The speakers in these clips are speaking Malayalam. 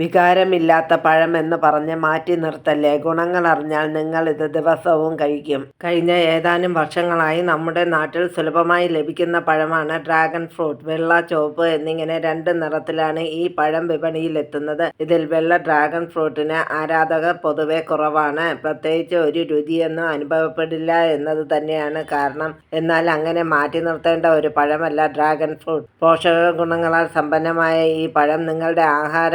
വികാരമില്ലാത്ത പഴം എന്ന് പറഞ്ഞ് മാറ്റി നിർത്തല്ലേ? ഗുണങ്ങൾ അറിഞ്ഞാൽ നിങ്ങൾ ഇത് ദിവസവും കഴിക്കും. കഴിഞ്ഞ ഏതാനും വർഷങ്ങളായി നമ്മുടെ നാട്ടിൽ സുലഭമായി ലഭിക്കുന്ന പഴമാണ് ഡ്രാഗൺ ഫ്രൂട്ട്. വെള്ള ചുവപ്പ് എന്നിങ്ങനെ രണ്ട് നിറത്തിലാണ് ഈ പഴം വിപണിയിലെത്തുന്നത്. ഇതിൽ വെള്ള ഡ്രാഗൺ ഫ്രൂട്ടിന് ആരാധകർ പൊതുവെ കുറവാണ്. പ്രത്യേകിച്ച് ഒരു രുചിയൊന്നും അനുഭവപ്പെടില്ല എന്നത് തന്നെയാണ് കാരണം. എന്നാൽ അങ്ങനെ മാറ്റി നിർത്തേണ്ട ഒരു പഴമല്ല ഡ്രാഗൺ ഫ്രൂട്ട്. പോഷക ഗുണങ്ങളാൽ സമ്പന്നമായ ഈ പഴം നിങ്ങളുടെ ആഹാര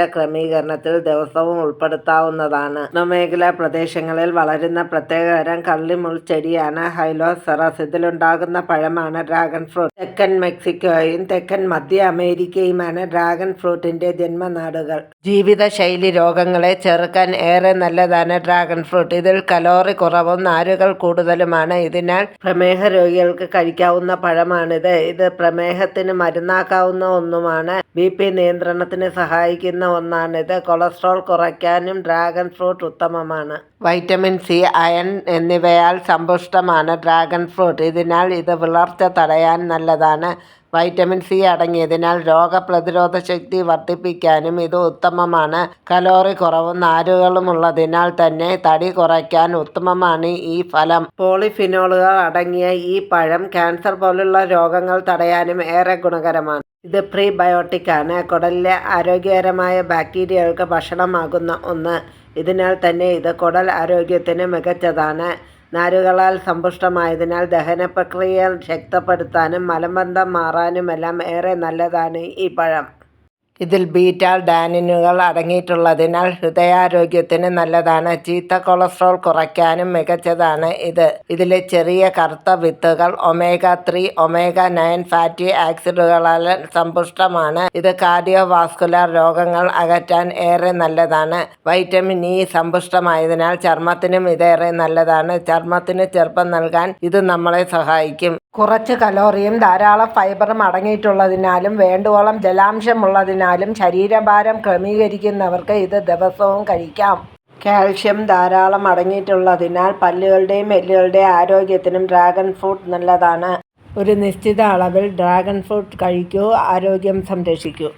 ക്രമീകരണത്തിൽ ദിവസവും ഉൾപ്പെടുത്താവുന്നതാണ്. ഉഷ്ണമേഖലാ പ്രദേശങ്ങളിൽ വളരുന്ന പ്രത്യേകതരം കള്ളിമുൾ ചെടിയാണ് ഹൈലോസെറസ് ഇതിലുണ്ടാകുന്ന പഴമാണ് ഡ്രാഗൺ ഫ്രൂട്ട്. തെക്കൻ മെക്സിക്കോയും തെക്കൻ മധ്യ അമേരിക്കയുമാണ് ഡ്രാഗൺ ഫ്രൂട്ടിന്റെ ജന്മനാടുകൾ. ജീവിതശൈലി രോഗങ്ങളെ ചെറുക്കാൻ ഏറെ നല്ലതാണ് ഡ്രാഗൺ ഫ്രൂട്ട്. ഇതിൽ കലോറി കുറവും നാരുകൾ കൂടുതലുമാണ്. ഇതിനാൽ പ്രമേഹ രോഗികൾക്ക് കഴിക്കാവുന്ന പഴമാണിത്. ഇത് പ്രമേഹത്തിന് മരുന്നാക്കാവുന്ന ഒന്നുമാണ്. ബി പി നിയന്ത്രണത്തിന് സഹായിക്കുന്ന ഒന്നാണിത്. കൊളസ്ട്രോൾ കുറയ്ക്കാനും ഡ്രാഗൺ ഫ്രൂട്ട് ഉത്തമമാണ്. വൈറ്റമിൻ സി അയൺ എന്നിവയാൽ സമ്പുഷ്ടമാണ് ഡ്രാഗൺ ഫ്രൂട്ട്. ഇതിനാൽ ഇത് വിളർച്ച തടയാൻ നല്ലതാണ്. വൈറ്റമിൻ സി അടങ്ങിയതിനാൽ രോഗപ്രതിരോധ ശക്തി വർദ്ധിപ്പിക്കാനും ഇത് ഉത്തമമാണ്. കലോറി കുറവും നാരുകളുമുള്ളതിനാൽ തന്നെ തടി കുറയ്ക്കാൻ ഉത്തമമാണ് ഈ ഫലം. പോളിഫിനോളുകൾ അടങ്ങിയ ഈ പഴം ക്യാൻസർ പോലുള്ള രോഗങ്ങൾ തടയാനും ഏറെ ഗുണകരമാണ്. ഇത് പ്രീബയോട്ടിക്കാണ്. കുടലിലെ ആരോഗ്യകരമായ ബാക്ടീരിയകൾക്ക് ഭക്ഷണമാകുന്ന ഒന്ന്. ഇതിനാൽ തന്നെ ഇത് കുടൽ ആരോഗ്യത്തിന് മികച്ചതാണ്. നാരുകളാൽ സമ്പുഷ്ടമായതിനാൽ ദഹന പ്രക്രിയ ശക്തിപ്പെടുത്താനും മലബന്ധം മാറാനുമെല്ലാം ഏറെ നല്ലതാണ് ഈ പഴം. ഇതിൽ ബീറ്റ ഡാനിനുകൾ അടങ്ങിയിട്ടുള്ളതിനാൽ ഹൃദയാരോഗ്യത്തിന് നല്ലതാണ്. ചീത്ത കൊളസ്ട്രോൾ കുറയ്ക്കാനും മികച്ചതാണ് ഇത്. ഇതിലെ ചെറിയ കറുത്ത വിത്തുകൾ omega three omega nine fatty ആക്സിഡുകളാൽ സമ്പുഷ്ടമാണ്. ഇത് കാർഡിയോ വാസ്കുലർ രോഗങ്ങൾ അകറ്റാൻ ഏറെ നല്ലതാണ്. വൈറ്റമിൻ ഇ സമ്പുഷ്ടമായതിനാൽ ചർമ്മത്തിനും ഇതേറെ നല്ലതാണ്. ചർമ്മത്തിന് ചെറുപ്പം നൽകാൻ ഇത് നമ്മളെ സഹായിക്കും. കുറച്ച് കലോറിയും ധാരാളം ഫൈബറും അടങ്ങിയിട്ടുള്ളതിനാലും വേണ്ടുവോളം ജലാംശമുള്ളതിനാലും ശരീരഭാരം ക്രമീകരിക്കുന്നവർക്ക് ഇത് ദിവസവും കഴിക്കാം. കാൽഷ്യം ധാരാളം അടങ്ങിയിട്ടുള്ളതിനാൽ പല്ലുകളുടെയും എല്ലുകളുടെയും ആരോഗ്യത്തിനും ഡ്രാഗൺ ഫ്രൂട്ട് നല്ലതാണ്. ഒരു നിശ്ചിത അളവിൽ ഡ്രാഗൺ ഫ്രൂട്ട് കഴിക്കൂ ആരോഗ്യം സംരക്ഷിക്കൂ.